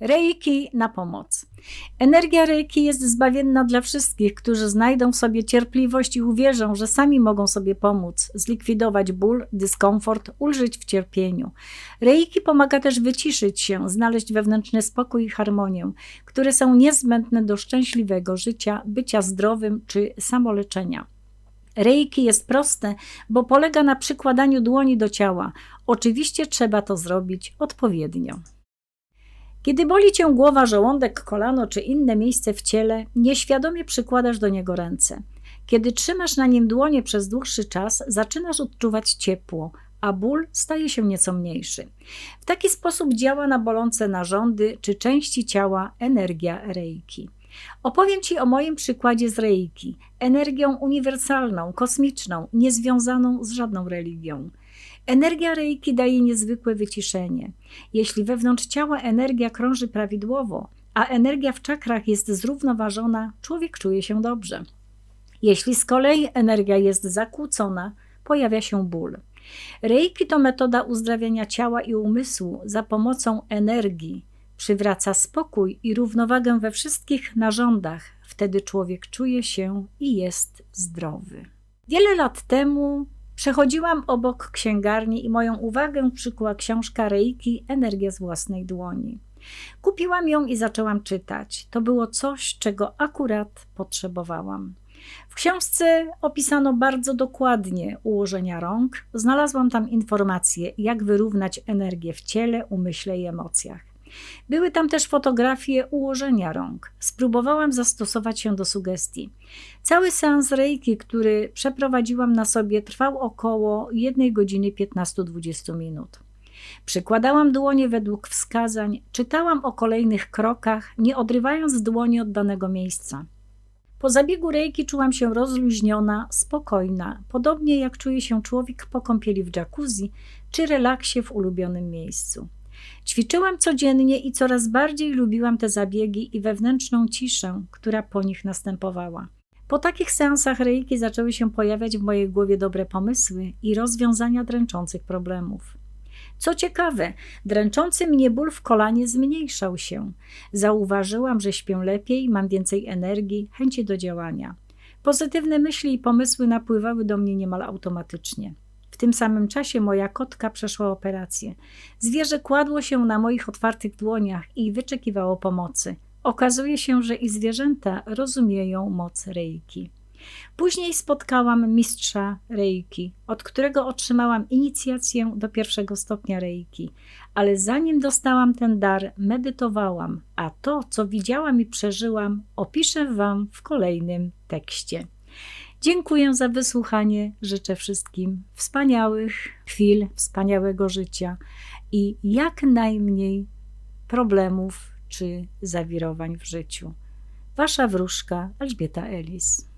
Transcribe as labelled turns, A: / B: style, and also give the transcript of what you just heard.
A: Reiki na pomoc. Energia Reiki jest zbawienna dla wszystkich, którzy znajdą w sobie cierpliwość i uwierzą, że sami mogą sobie pomóc, zlikwidować ból, dyskomfort, ulżyć w cierpieniu. Reiki pomaga też wyciszyć się, znaleźć wewnętrzny spokój i harmonię, które są niezbędne do szczęśliwego życia, bycia zdrowym czy samoleczenia. Reiki jest proste, bo polega na przykładaniu dłoni do ciała. Oczywiście trzeba to zrobić odpowiednio. Kiedy boli cię głowa, żołądek, kolano czy inne miejsce w ciele, nieświadomie przykładasz do niego ręce. Kiedy trzymasz na nim dłonie przez dłuższy czas, zaczynasz odczuwać ciepło, a ból staje się nieco mniejszy. W taki sposób działa na bolące narządy czy części ciała energia reiki. Opowiem Ci o moim przykładzie z reiki, energią uniwersalną, kosmiczną, niezwiązaną z żadną religią. Energia reiki daje niezwykłe wyciszenie. Jeśli wewnątrz ciała energia krąży prawidłowo, a energia w czakrach jest zrównoważona, człowiek czuje się dobrze. Jeśli z kolei energia jest zakłócona, pojawia się ból. Reiki to metoda uzdrawiania ciała i umysłu za pomocą energii. Przywraca spokój i równowagę we wszystkich narządach. Wtedy człowiek czuje się i jest zdrowy. Wiele lat temu Przechodziłam obok księgarni i moją uwagę przykuła książka Reiki Energia z własnej dłoni. Kupiłam ją i zaczęłam czytać. To było coś, czego akurat potrzebowałam. W książce opisano bardzo dokładnie ułożenia rąk. Znalazłam tam informacje, jak wyrównać energię w ciele, umyśle i emocjach. Były tam też fotografie ułożenia rąk. Spróbowałam zastosować się do sugestii. Cały seans reiki, który przeprowadziłam na sobie, trwał około 1 godziny 15-20 minut. Przykładałam dłonie według wskazań, czytałam o kolejnych krokach, nie odrywając dłoni od danego miejsca. Po zabiegu rejki czułam się rozluźniona, spokojna, podobnie jak czuje się człowiek po kąpieli w jacuzzi czy relaksie w ulubionym miejscu. Ćwiczyłam codziennie i coraz bardziej lubiłam te zabiegi i wewnętrzną ciszę, która po nich następowała. Po takich seansach reiki zaczęły się pojawiać w mojej głowie dobre pomysły i rozwiązania dręczących problemów. Co ciekawe, dręczący mnie ból w kolanie zmniejszał się. Zauważyłam, że śpię lepiej, mam więcej energii, chęci do działania. Pozytywne myśli i pomysły napływały do mnie niemal automatycznie. Tym samym czasie moja kotka przeszła operację. Zwierzę kładło się na moich otwartych dłoniach i wyczekiwało pomocy. Okazuje się, że i zwierzęta rozumieją moc reiki. Później spotkałam mistrza reiki, od którego otrzymałam inicjację do pierwszego stopnia reiki, ale zanim dostałam ten dar, medytowałam, a to, co widziałam i przeżyłam, opiszę Wam w kolejnym tekście. Dziękuję za wysłuchanie. Życzę wszystkim wspaniałych chwil, wspaniałego życia i jak najmniej problemów czy zawirowań w życiu. Wasza wróżka Elżbieta Elis.